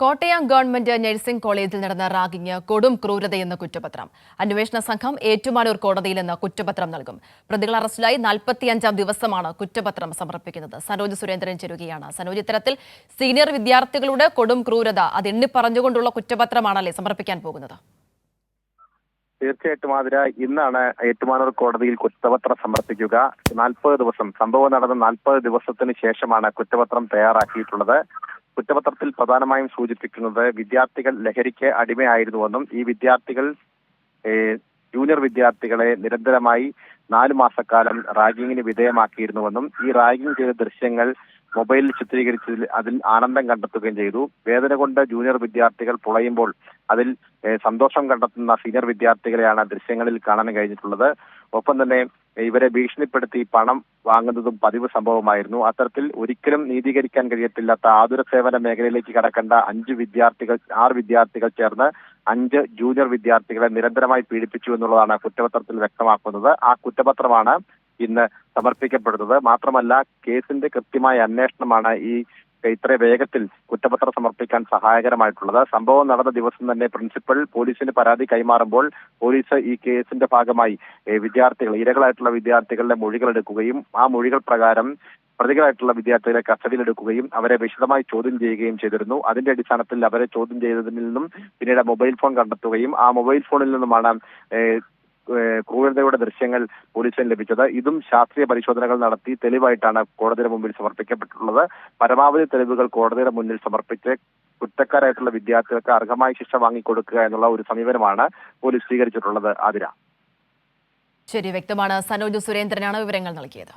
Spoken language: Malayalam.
കോട്ടയം ഗവൺമെന്റ് നഴ്സിംഗ് കോളേജിൽ നടന്ന റാഗിങ് കൊടും ക്രൂരതയെന്ന് കുറ്റപത്രം. അന്വേഷണ സംഘം ഏറ്റുമാനൂർ കോടതിയിൽ നിന്ന് കുറ്റപത്രം നൽകും. പ്രതികൾ അറസ്റ്റിലായി നാൽപ്പത്തിയഞ്ചാം ദിവസമാണ് കുറ്റപത്രം സമർപ്പിക്കുന്നത്. സനോജ് സുരേന്ദ്രൻ ചെരുകയാണ്. സനോജ് ഇത്തരത്തിൽ സീനിയർ വിദ്യാർത്ഥികളുടെ കൊടും ക്രൂരത അത് എണ്ണിപ്പറഞ്ഞുകൊണ്ടുള്ള കുറ്റപത്രമാണല്ലേ സമർപ്പിക്കാൻ പോകുന്നത്? തീർച്ചയായിട്ടും ആതിര ഇന്നാണ് ഏറ്റുമാനൂർ കോടതിയിൽ കുറ്റപത്രം സമർപ്പിക്കുക. നാൽപ്പത് ദിവസം സംഭവം നടന്ന നാൽപ്പത് ദിവസത്തിന് ശേഷമാണ് കുറ്റപത്രം തയ്യാറാക്കിയിട്ടുള്ളത്. കുറ്റപത്രത്തിൽ പ്രധാനമായും സൂചിപ്പിക്കുന്നത് വിദ്യാർത്ഥികൾ ലഹരിക്ക് അടിമയായിരുന്നുവെന്നും ഈ വിദ്യാർത്ഥികൾ ജൂനിയർ വിദ്യാർത്ഥികളെ നിരന്തരമായി നാലു മാസക്കാലം റാഗിങ്ങിന് വിധേയമാക്കിയിരുന്നുവെന്നും ഈ റാഗിംഗ് ചെയ്ത ദൃശ്യങ്ങൾ മൊബൈലിൽ ചിത്രീകരിച്ചതിൽ അതിൽ ആനന്ദം കണ്ടെത്തുകയും ചെയ്തു. വേദന കൊണ്ട് ജൂനിയർ വിദ്യാർത്ഥികൾ പുളയുമ്പോൾ അതിൽ സന്തോഷം കണ്ടെത്തുന്ന സീനിയർ വിദ്യാർത്ഥികളെയാണ് ദൃശ്യങ്ങളിൽ കാണാൻ കഴിഞ്ഞിട്ടുള്ളത്. ഒപ്പം തന്നെ ഇവരെ ഭീഷണിപ്പെടുത്തി പണം വാങ്ങുന്നതും പതിവ് സംഭവമായിരുന്നു. അത്തരത്തിൽ ഒരിക്കലും നീതീകരിക്കാൻ കഴിയത്തില്ലാത്ത ആതുര സേവന മേഖലയിലേക്ക് കടക്കേണ്ട അഞ്ച് വിദ്യാർത്ഥികൾ ആറ് വിദ്യാർത്ഥികൾ ചേർന്ന് അഞ്ച് ജൂനിയർ വിദ്യാർത്ഥികളെ നിരന്തരമായി പീഡിപ്പിച്ചു എന്നുള്ളതാണ് കുറ്റപത്രത്തിൽ വ്യക്തമാക്കുന്നത്. ആ കുറ്റപത്രമാണ് ഇന്ന് സമർപ്പിക്കപ്പെടുന്നത്. മാത്രമല്ല കേസിന്റെ കൃത്യമായ അന്വേഷണമാണ് ഈ ഇത്ര വേഗത്തിൽ കുറ്റപത്രം സമർപ്പിക്കാൻ സഹായകരമായിട്ടുള്ളത്. സംഭവം നടന്ന ദിവസം തന്നെ പ്രിൻസിപ്പൽ പോലീസിന് പരാതി കൈമാറുമ്പോൾ പോലീസ് ഈ കേസിന്റെ ഭാഗമായി വിദ്യാർത്ഥികൾ ഇരകളായിട്ടുള്ള വിദ്യാർത്ഥികളുടെ മൊഴികൾ എടുക്കുകയും ആ മൊഴികൾ പ്രകാരം പ്രതികളായിട്ടുള്ള വിദ്യാർത്ഥികളെ കസ്റ്റഡിയിലെടുക്കുകയും അവരെ വിശദമായി ചോദ്യം ചെയ്യുകയും ചെയ്തിരുന്നു. അതിന്റെ അടിസ്ഥാനത്തിൽ അവരെ ചോദ്യം ചെയ്തതിൽ നിന്നും പിന്നീട് മൊബൈൽ ഫോൺ കണ്ടെത്തുകയും ആ മൊബൈൽ ഫോണിൽ നിന്നുമാണ് ക്രൂരതയുടെ ദൃശ്യങ്ങൾ പോലീസിന് ലഭിച്ചത്. ഇതും ശാസ്ത്രീയ പരിശോധനകൾ നടത്തി തെളിവായിട്ടാണ് കോടതിയുടെ മുമ്പിൽ സമർപ്പിക്കപ്പെട്ടിട്ടുള്ളത്. പരമാവധി തെളിവുകൾ കോടതിയുടെ മുന്നിൽ സമർപ്പിച്ച് കുറ്റക്കാരായിട്ടുള്ള വിദ്യാർത്ഥികൾക്ക് അർഹമായ ശിക്ഷ വാങ്ങിക്കൊടുക്കുക എന്നുള്ള ഒരു സമീപനമാണ് പോലീസ് സ്വീകരിച്ചിട്ടുള്ളത്. ആതിര. ശരി വ്യക്തമാണ്. സനോജ് സുരേന്ദ്രനാണ് വിവരങ്ങൾ നൽകിയത്.